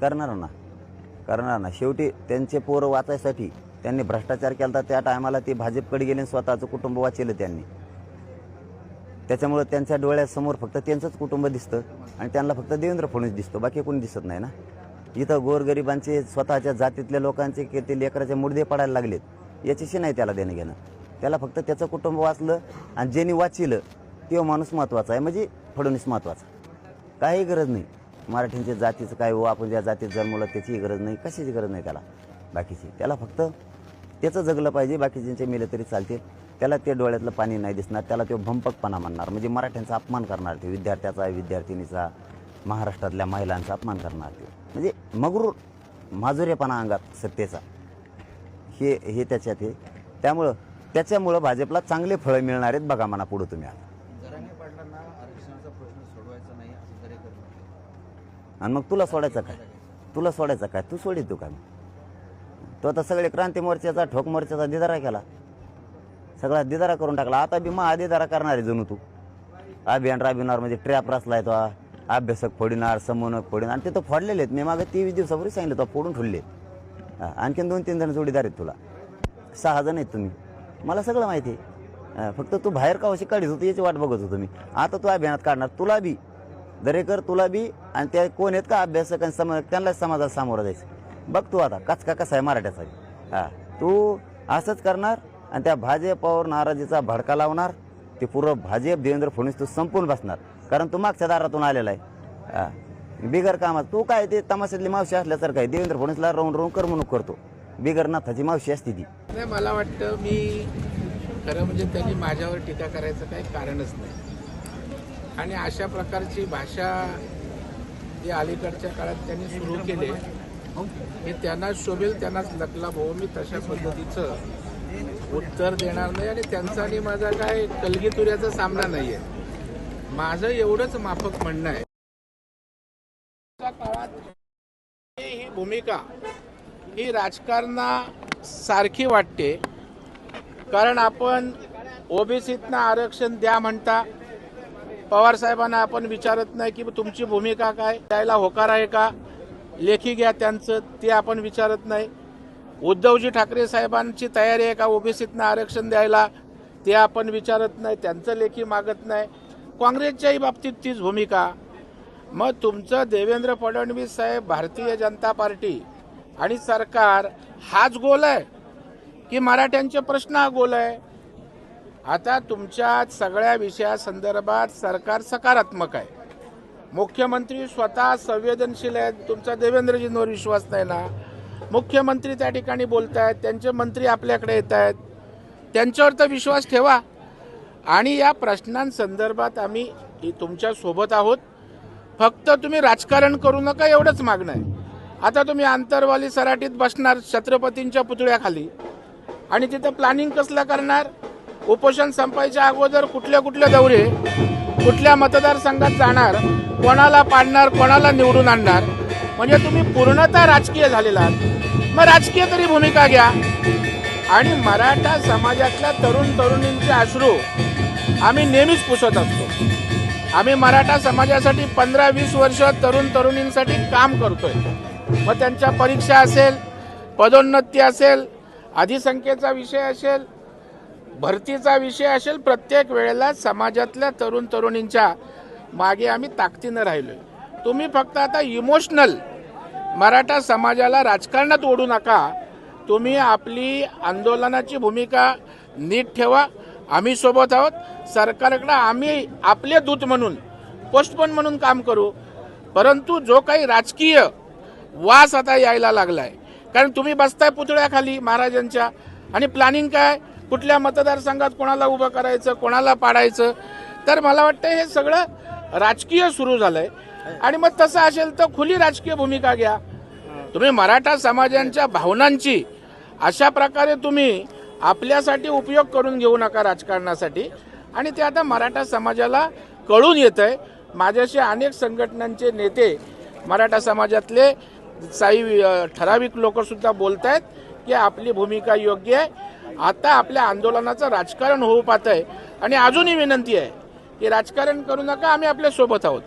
करणार ना. करणार ना. शेवटी त्यांचे पोरं वाचायसाठी त्यांनी भ्रष्टाचार केला तर त्या टायमाला ते भाजपकडे गेले आणि स्वतःचं कुटुंब वाचलं त्यांनी. त्याच्यामुळं त्यांच्या डोळ्यासमोर फक्त त्यांचंच कुटुंब दिसतं आणि त्यांना फक्त देवेंद्र फडणवीस दिसतो. बाकी कोणी दिसत नाही ना. इथं गोरगरिबांचे स्वतःच्या जातीतल्या लोकांचे की ते लेकराचे मुडदे पडायला लागलेत याच्याशी नाही त्याला देणं घेणं. त्याला फक्त त्याचं कुटुंब वाचलं आणि ज्यांनी वाचिलं तो माणूस महत्त्वाचा आहे. म्हणजे फडणवीस महत्त्वाचा काही गरज नाही. मराठींच्या जातीचं काय हो आपण ज्या जातीत जन्मलं त्याचीही गरज नाही कशाची गरज नाही त्याला. बाकीची त्याला फक्त त्याचं जगलं पाहिजे बाकीच्यांचे मेले तरी चालतील. त्याला ते डोळ्यातलं पाणी नाही दिसणार त्याला तो भंपकपणा म्हणणार. म्हणजे मराठ्यांचा अपमान करणार ते विद्यार्थ्याचा विद्यार्थिनीचा महाराष्ट्रातल्या महिलांचा अपमान करणार ते. म्हणजे मगरूर माजुरेपणा अंगात सत्तेचा. हे हे त्याच्यात आहे. त्यामुळं त्याच्यामुळं भाजपला चांगले फळं मिळणार आहेत बघा म्हणा पुढं तुम्ही आता. आणि मग तुला सोडायचं काय? तुला सोडायचं काय? तू सोडित तू काय तो आता सगळे क्रांती मोर्चाचा ठोक मोर्चाचा दिदारा केला. सगळा दिदारा करून टाकला. आता बी मग दिदारा करणार आहे जणू तू. अभियान राबिनार म्हणजे ट्रॅप रचलाय तो. अभ्यासक फोडणार समोनक फोडणार आणि ते तो फोडलेले आहेत. मी मागे तेवीस दिवसापूर्वी सांगितलं तो फोडून ठेवले. आणखीन दोन तीन जण जोडीदार आहेत तुला. सहा जण आहेत तुम्ही. मला सगळं माहिती आहे. फक्त तू बाहेर का अशी काढीत होती याची वाट बघत होतो मी. आता तू अभियानात काढणार. तुला बी. दरेकर तुला बी आणि त्या कोण आहेत का अभ्यासक आणि समाज त्यांना समाजात सामोरं जायचं. बघ तू आता कचका कसा आहे मराठ्याचा हा तू असंच करणार आणि त्या भाजपावर नाराजीचा भडका लावणार ते पूर्व भाजप देवेंद्र फडणवीस तू संपून बसणार. कारण तू मागच्या दारातून आलेला आहे. हा बिगर कामात. तू काय ते तमाशातली मावशी असल्यासारखं आहे. देवेंद्र फडणवीसला राहून राहून करमणूक करतो. बिगर नाथाची मावशी असते ती. नाही मला वाटतं मी खरं म्हणजे त्यांनी माझ्यावर टीका करायचं काही कारणच नाही. आणि अशा प्रकारची भाषा जी अलीकडच्या काळात त्यांनी सुरू केली. हे त्यांना शोभेल त्यांनाच लकला भाऊ मी तशा पद्धतीचं उत्तर देणार नाही आणि त्यांचा आणि माझा काय कलगीतुऱ्याचा सामना नाही आहे माझं एवढंच माफक म्हणणं आहे. काळात ही भूमिका ही राजकारणा सारखी वाटते. कारण आपण ओबीसीतनं आरक्षण द्या म्हणता पवार साहेबांना आपण विचारत नाही की तुमची भूमिका काय द्यायला होकार आहे का? लेखी घ्या त्यांचं ते आपण विचारत नाही. उद्धवजी ठाकरे साहेबांची तयारी आहे का ओबीसीतनं आरक्षण द्यायला? ते आपण विचारत नाही त्यांचं लेखी मागत नाही. काँग्रेसच्याही बाबतीत तीच भूमिका. मग तुमचं देवेंद्र फडणवीस साहेब भारतीय जनता पार्टी आणि सरकार हाच गोल आहे की मराठ्यांचे प्रश्न हा गोल आहे? आता तुमच्या सगळ्या विषयासंदर्भात सरकार सकारात्मक आहे. मुख्यमंत्री स्वतः संवेदनशील आहेत. तुमचा देवेंद्रजींवर विश्वास नाही ना? मुख्यमंत्री त्या ठिकाणी बोलत आहेत त्यांचे मंत्री आपल्याकडे येत आहेत त्यांच्यावर तर विश्वास ठेवा. आणि या प्रश्नांसंदर्भात आम्ही तुमच्यासोबत आहोत. फक्त तुम्ही राजकारण करू नका एवढंच मागणं आहे. आता तुम्ही आंतरवाली सराटीत बसणार छत्रपतींच्या पुतळ्याखाली. आणि तिथं प्लॅनिंग कसलं करणार? उपोषण संपायच्या अगोदर कुठले कुठले दौरे कुठल्या मतदारसंघात जाणार कोणाला पाडणार कोणाला निवडून आणणार? म्हणजे तुम्ही पूर्णतः राजकीय झालेला आहात. मग राजकीय तरी भूमिका घ्या. आणि मराठा समाजातल्या तरुण तरुणींचे अश्रू आम्ही नेहमीच पुसत असतो. आम्ही मराठा समाजासाठी पंधरा वीस वर्ष तरुण तरुणींसाठी काम करतोय. मग त्यांच्या परीक्षा असेल पदोन्नती असेल अधिसंख्येचा विषय असेल भरतीचा विषय असेल प्रत्येक वेळेला समाजातल्या तरुण तरुणींच्या मागे आम्ही ताकदीनं राहिलो तुम्ही फक्त आता इमोशनल मराठा समाजाला राजकारणात ओढू नका. तुम्ही आपली आंदोलनाची भूमिका नीट ठेवा. आम्ही सोबत आहोत. सरकारकडं आम्ही आपले दूत म्हणून पोस्टपोन म्हणून काम करू. परंतु जो काही राजकीय वास आता यायला लागलाय. कारण तुम्ही बसताय पुतळ्याखाली महाराजांच्या. आणि प्लॅनिंग काय? कुठल्या मतदारसंघात कोणाला उभं करायचं कोणाला पाडायचं? तर मला वाटतं हे सगळं राजकीय सुरू झालंय. आणि मग तसं असेल तर खुली राजकीय भूमिका घ्या. तुम्ही मराठा समाजांच्या भावनांची अशा प्रकारे तुम्ही आपल्यासाठी उपयोग करून घेऊ नका राजकारणासाठी. आणि ते आता मराठा समाजाला कळून येत आहे माझ्याशी अनेक संघटनांचे नेते मराठा समाजातले काही ठराविक लोकसुद्धा बोलत आहेत की आपली भूमिका योग्य आहे. आता आपल्या आंदोलनाचं राजकारण होऊ पाहत आहे आणि अजूनही विनंती आहे की राजकारण करू नका आम्ही आपल्यासोबत आहोत.